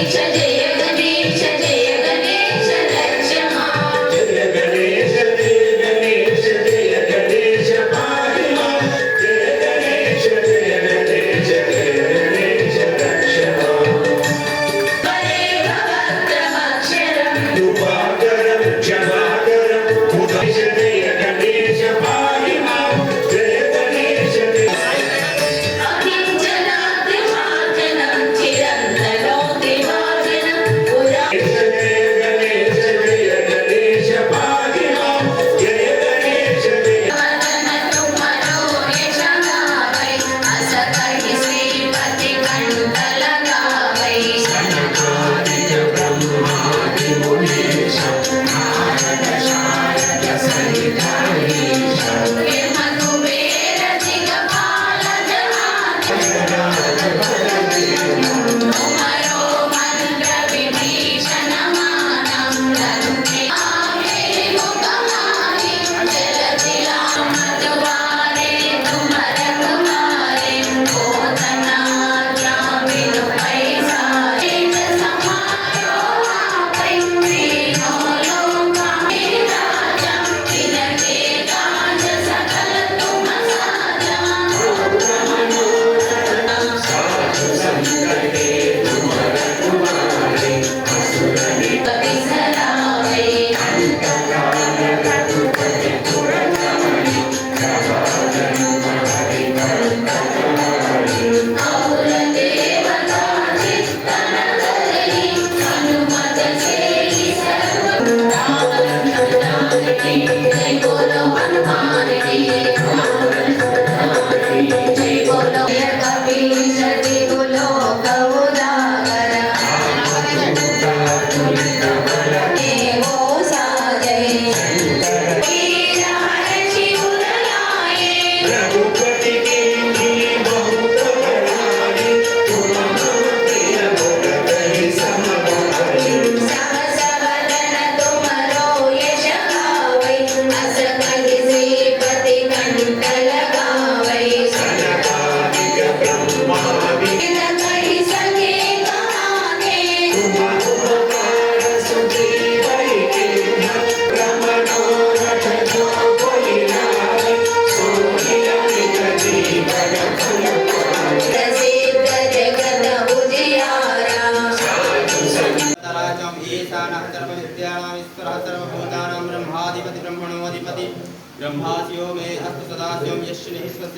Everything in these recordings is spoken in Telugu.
Asian Day. Thank you.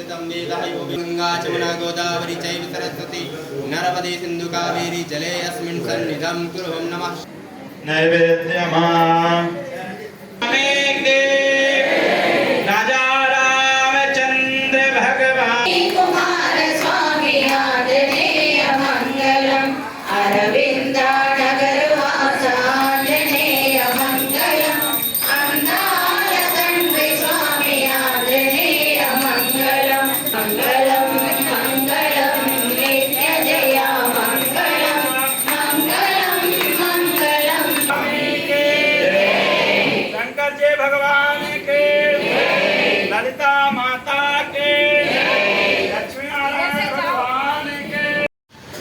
संस्थितं Ganga चमुना Godavari चैव सरस्वती नर्मदे सिन्धु कावेरी जले अस्मिन् सन्निधं कुरुं नमः नैवेद्यमा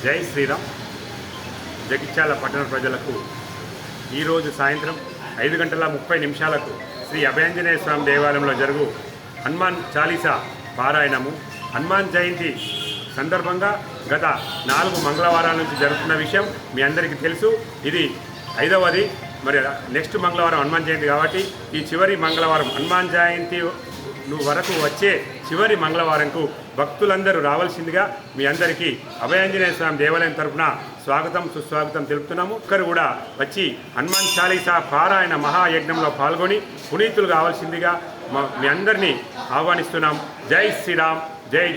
జై శ్రీరామ్. జగిత్యాల పట్టణ ప్రజలకు ఈరోజు సాయంత్రం ఐదు గంటల ముప్పై నిమిషాలకు శ్రీ అభయాంజనేయ స్వామి దేవాలయంలో జరుగు హనుమాన్ చాలీసా పారాయణము. హనుమాన్ జయంతి సందర్భంగా గత నాలుగు మంగళవారాల నుంచి జరుగుతున్న విషయం మీ అందరికీ తెలుసు. ఇది ఐదవది మరి నెక్స్ట్ మంగళవారం హనుమాన్ జయంతి కాబట్టి ఈ చివరి మంగళవారం హనుమాన్ జయంతి వరకు వచ్చే చివరి మంగళవారంకు భక్తులందరూ రావాల్సిందిగా మీ అందరికీ అభయాంజనేయ స్వామి దేవాలయం తరఫున స్వాగతం సుస్వాగతం తెలుపుతున్నాము. ఒక్కరు కూడా వచ్చి హనుమాన్ చాలీసా పారాయణ మహాయజ్ఞంలో పాల్గొని పునీతులు కావాల్సిందిగా మీ అందరినీ ఆహ్వానిస్తున్నాం. జై శ్రీరామ్ జై